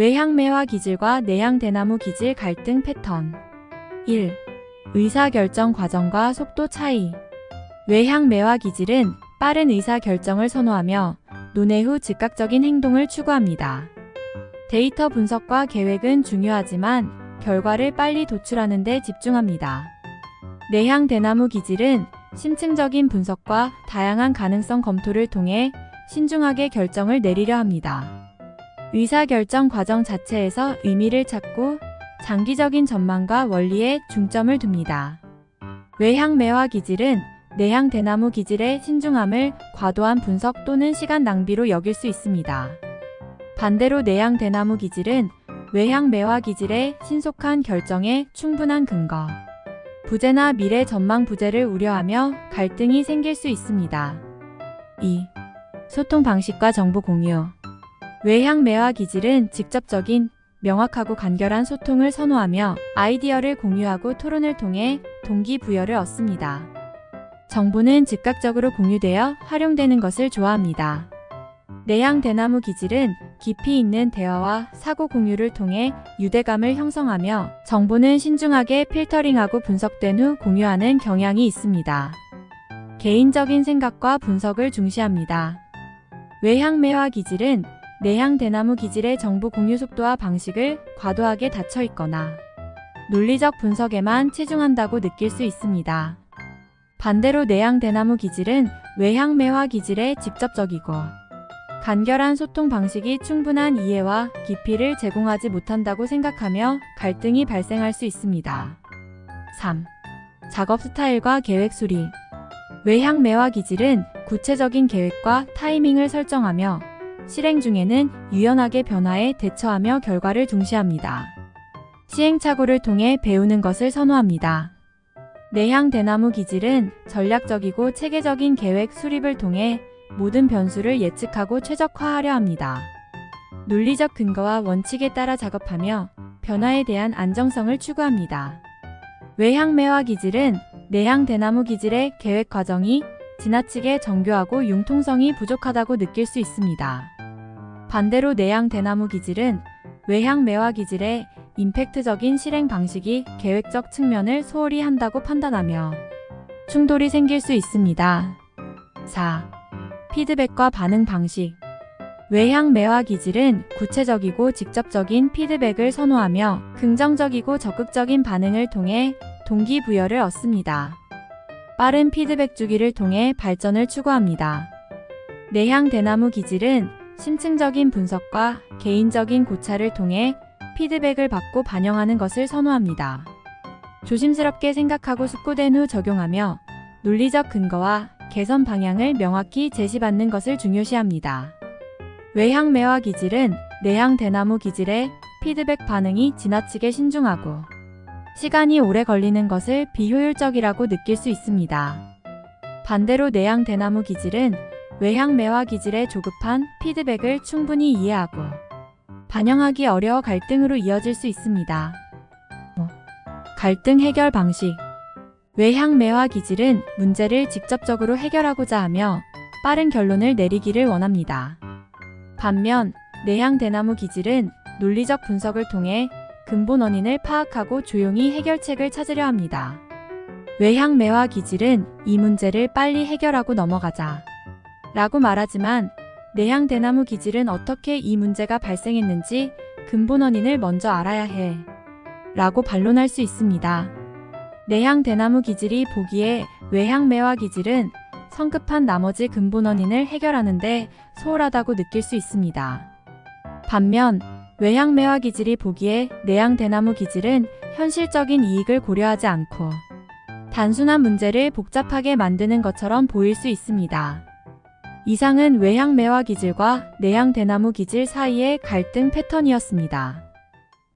외향매화 기질과 내향대나무 기질 갈등 패턴 1. 의사결정 과정과 속도 차이 외향매화 기질은 빠른 의사결정을 선호하며 논의 후 즉각적인 행동을 추구합니다. 데이터 분석과 계획은 중요하지만 결과를 빨리 도출하는 데 집중합니다. 내향 대나무 기질은 심층적인 분석과 다양한 가능성 검토를 통해 신중하게 결정을 내리려 합니다. 의사결정 과정 자체에서 의미를 찾고 장기적인 전망과 원리에 중점을 둡니다. 외향 매화 기질은 내향 대나무 기질의 신중함을 과도한 분석 또는 시간 낭비로 여길 수 있습니다. 반대로 내향 대나무 기질은 외향 매화 기질의 신속한 결정에 충분한 근거, 부재나 미래 전망 부재를 우려하며 갈등이 생길 수 있습니다. 2. 소통 방식과 정보 공유 외향 매화 기질은 직접적인, 명확하고 간결한 소통을 선호하며 아이디어를 공유하고 토론을 통해 동기부여를 얻습니다. 정보는 즉각적으로 공유되어 활용되는 것을 좋아합니다. 내향 대나무 기질은 깊이 있는 대화와 사고 공유를 통해 유대감을 형성하며 정보는 신중하게 필터링하고 분석된 후 공유하는 경향이 있습니다. 개인적인 생각과 분석을 중시합니다. 외향 매화 기질은 내향 대나무 기질의 정보 공유 속도와 방식을 과도하게 닫혀 있거나 논리적 분석에만 치중한다고 느낄 수 있습니다. 반대로 내향 대나무 기질은 외향 매화 기질에 직접적이고 간결한 소통 방식이 충분한 이해와 깊이를 제공하지 못한다고 생각하며 갈등이 발생할 수 있습니다. 3. 작업 스타일과 계획 수립 외향 매화 기질은 구체적인 계획과 타이밍을 설정하며 실행 중에는 유연하게 변화에 대처하며 결과를 중시합니다. 시행착오를 통해 배우는 것을 선호합니다. 내향 대나무 기질은 전략적이고 체계적인 계획 수립을 통해 모든 변수를 예측하고 최적화하려 합니다. 논리적 근거와 원칙에 따라 작업하며 변화에 대한 안정성을 추구합니다. 외향 매화 기질은 내향 대나무 기질의 계획 과정이 지나치게 정교하고 융통성이 부족하다고 느낄 수 있습니다. 반대로 내향 대나무 기질은 외향 매화 기질의 임팩트적인 실행 방식이 계획적 측면을 소홀히 한다고 판단하며 충돌이 생길 수 있습니다. 4. 피드백과 반응 방식 외향 매화 기질은 구체적이고 직접적인 피드백을 선호하며 긍정적이고 적극적인 반응을 통해 동기부여를 얻습니다. 빠른 피드백 주기를 통해 발전을 추구합니다. 내향 대나무 기질은 심층적인 분석과 개인적인 고찰을 통해 피드백을 받고 반영하는 것을 선호합니다. 조심스럽게 생각하고 숙고된 후 적용하며 논리적 근거와 개선 방향을 명확히 제시받는 것을 중요시합니다. 외향 매화 기질은 내향 대나무 기질의 피드백 반응이 지나치게 신중하고 시간이 오래 걸리는 것을 비효율적이라고 느낄 수 있습니다. 반대로 내향 대나무 기질은 외향 매화 기질의 조급한 피드백을 충분히 이해하고 반영하기 어려워 갈등으로 이어질 수 있습니다. 뭐, 갈등 해결 방식 외향 매화 기질은 문제를 직접적으로 해결하고자 하며 빠른 결론을 내리기를 원합니다. 반면 내향 대나무 기질은 논리적 분석을 통해 근본 원인을 파악하고 조용히 해결책을 찾으려 합니다. 외향 매화 기질은 이 문제를 빨리 해결하고 넘어가자 라고 말하지만 내향 대나무 기질은 어떻게 이 문제가 발생했는지 근본 원인을 먼저 알아야 해 라고 반론할 수 있습니다. 내향 대나무 기질이 보기에 외향 매화 기질은 성급한 나머지 근본 원인을 해결하는데 소홀하다고 느낄 수 있습니다. 반면 외향 매화 기질이 보기에 내향 대나무 기질은 현실적인 이익을 고려하지 않고 단순한 문제를 복잡하게 만드는 것처럼 보일 수 있습니다. 이상은 외향 매화 기질과 내향 대나무 기질 사이의 갈등 패턴이었습니다.